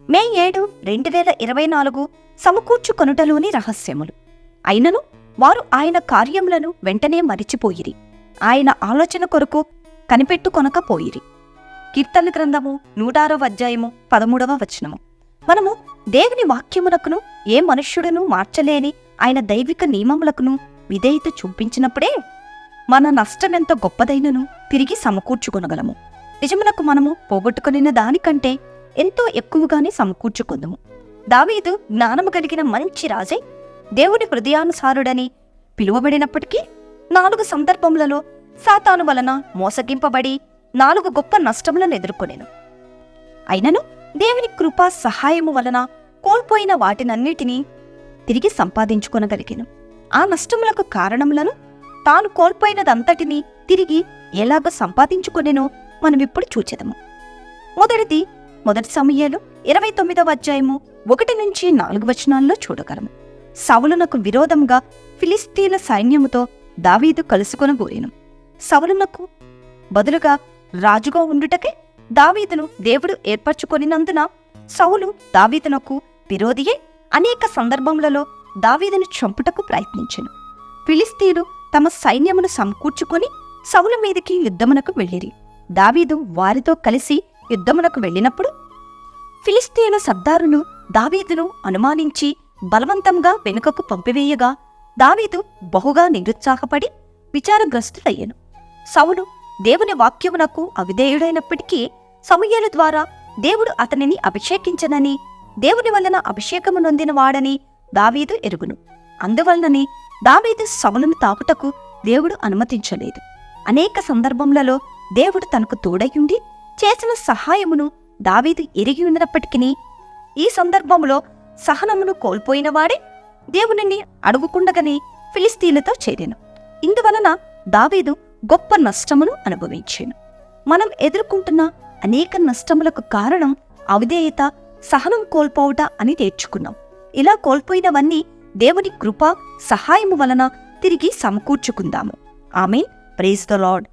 మే ఏడు రెండు వేల ఇరవై నాలుగు సమకూర్చుకొనుటలోని రహస్యములు. అయినను వారు ఆయన కార్యములను వెంటనే మరిచిపోయిరి. ఆయన ఆలోచన కొరకు కనిపెట్టుకొనకపోయిరి. కీర్తన గ్రంథము నూటారవ అధ్యాయము పదమూడవ వచనము. మనము దేవుని వాక్యములకును ఏ మనుష్యుడును మార్చలేని ఆయన దైవిక నియమములకును విధేయత చూపించినప్పుడే మన నష్టమెంత గొప్పదైనను తిరిగి సమకూర్చుకొనగలము. నిజమునకు మనము పోగొట్టుకునిన దానికంటే ఎంతో ఎక్కువగానే సమకూర్చుకుందుము. దావీదు జ్ఞానము కలిగిన మంచి రాజై. దేవుని హృదయానుసారుడని పిలువబడినప్పటికీ నాలుగు సందర్భములలో సాతాను వలన మోసగింపబడి నాలుగు గొప్ప నష్టములను ఎదుర్కొనేను. అయినను దేవుని కృపా సహాయము వలన కోల్పోయిన వాటినన్నిటినీ తిరిగి సంపాదించుకొనగలిగాను. ఆ నష్టములకు కారణములను తాను కోల్పోయినదంతటినీ తిరిగి ఎలాగ సంపాదించుకొనేనో మనమిప్పుడు చూచెదము. మొదటిది మొదటి సమయాలు ఇరవై తొమ్మిదవ అధ్యాయము ఒకటి నుంచి నాలుగు వచనాల్లో చూడగలము. సవులునకు విరోధంగా ఫిలిస్తీన్ల సైన్యముతో దావీదు కలుసుకొనబోయెను. సవులునకు బదులుగా రాజుగా ఉండుటకే దావీదును దేవుడు ఏర్పరచుకొనినందున సౌలు దావీదునకు విరోధియే అనేక సందర్భములలో దావీదును చంపుటకు ప్రయత్నించెను. ఫిలిస్తీను తమ సైన్యమును సమకూర్చుకొని సౌలు మీదకి యుద్ధమునకు వెళ్ళిరి. దావీదు వారితో కలిసి యుద్ధమునకు వెళ్ళినప్పుడు ఫిలిస్తీన సర్దారులు దావీదును అనుమానించి బలవంతంగా వెనుకకు పంపివేయగా దావీదు బహుగా నిరుత్సాహపడి విచారగ్రస్తుడయ్యను. సౌలు దేవుని వాక్యమునకు అవిధేయుడైనప్పటికీ సమూయేలు ద్వారా దేవుడు అతనిని అభిషేకించనని దేవుని వలన అభిషేకము నొందిన వాడని దావీదు ఎరుగును. అందువలనని దావీదు సవులను తాకుటకు దేవుడు అనుమతించలేదు. అనేక సందర్భములలో దేవుడు తనకు తోడయుండి చేసిన సహాయమును దావీదు ఎరిగి ఉన్నప్పటికీ ఈ సందర్భములో సహనమును కోల్పోయినవాడే దేవునిని అడుగుకుండగనే ఫిలిస్తీన్లతో చేరాను. ఇందువలన దావీదు గొప్ప నష్టమును అనుభవించాను. మనం ఎదుర్కొంటున్న అనేక నష్టములకు కారణం అవిధేయత సహనం కోల్పోవుట అని నేర్చుకున్నాం. ఇలా కోల్పోయినవన్నీ దేవుని కృప సహాయము వలన తిరిగి సమకూర్చుకుందాము. ఆమె ప్రేజ్ ద లాడ్